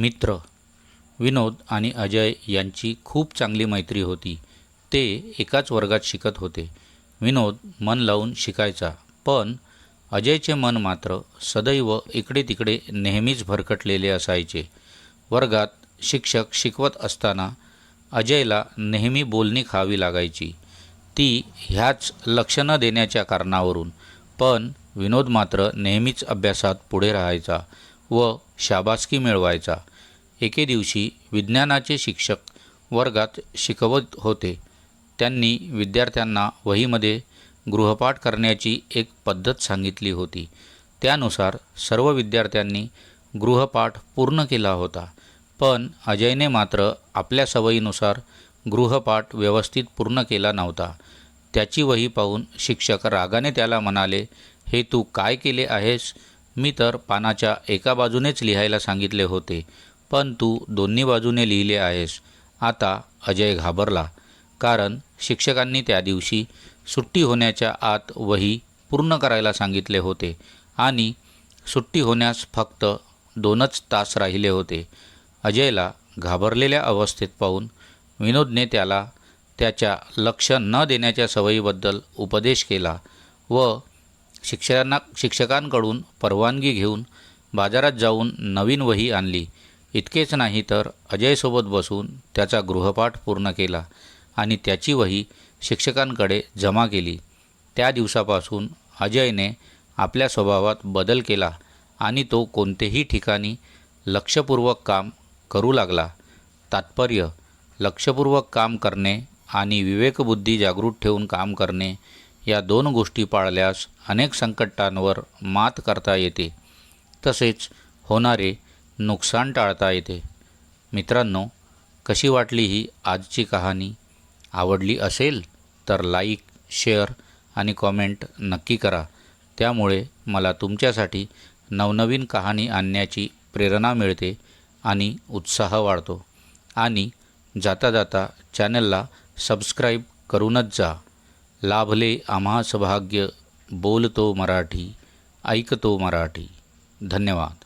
मित्र विनोद आणि अजय यांची खूप चांगली मैत्री होती. ते एकाच वर्गात शिकत होते. विनोद मन लावून शिकायचा पण अजयचे मन मात्र सदैव इकडे तिकडे नेहमीच भरकटलेले असायचे. वर्गात शिक्षक शिकवत असताना अजयला नेहमी बोलणी खावी लागायची. ती ह्याच लक्ष न देण्याच्या कारणावरून पण विनोद मात्र नेहमीच अभ्यासात पुढे राहायचा. व शाबासकी मिळवायचा. एके दिवशी विज्ञानाचे शिक्षक वर्गात शिकवत होते. त्यांनी विद्यार्थ्यांना वहीमध्ये गृहपाठ करण्याची एक पद्धत सांगितली होती. त्यानुसार सर्व विद्यार्थ्यांनी गृहपाठ पूर्ण केला होता. पण अजयने मात्र आपल्या सवयीनुसार गृहपाठ व्यवस्थित पूर्ण केला नव्हता. त्याची वही पाहून शिक्षक रागाने त्याला म्हणाले हे तू काय केले आहेस? मी तर पानाच्या एका बाजूनेच लिहायला सांगितले होते पण तू दोन्ही बाजूने लिहिले आहेस. आता अजय घाबरला कारण शिक्षकांनी त्या दिवशी सुट्टी होण्याच्या आत वही पूर्ण करायला सांगितले होते आणि सुट्टी होण्यास फक्त दोनच तास राहिले होते. अजयला घाबरलेल्या अवस्थेत पाहून विनोदने त्याला त्याच्या लक्ष न देण्याच्या सवयीबद्दल उपदेश केला व शिक्षकांना शिक्षकांकडून परवानगी घेऊन बाजारात जाऊन नवीन वही आणली. इतकेच नाही तर अजयसोबत बसून त्याचा गृहपाठ पूर्ण केला आणि त्याची वही शिक्षकांकडे जमा केली. त्या दिवसापासून अजयने आपल्या स्वभावात बदल केला आणि तो कोणतेही ठिकाणी लक्षपूर्वक काम करू लागला. तात्पर्य लक्षपूर्वक काम करणे आणि विवेकबुद्धी जागृत ठेवून काम करणे या दोन गोष्टी पाळल्यास अनेक संकटांवर मात करता येते. तसेच होणारे नुकसान टाळता येते. मित्रांनो कशी वाटली ही आजची कहाणी? आवडली असेल तर लाईक शेअर आणि कॉमेंट नक्की करा. त्यामुळे मला तुमच्यासाठी नवनवीन कहाणी आणण्याची प्रेरणा मिळते आणि उत्साह वाढतो. आणि जाता जाता चॅनलला सबस्क्राईब करूनच जा. लाभले आम्हास भाग्य बोलतो मराठी ऐकतो मराठी. धन्यवाद.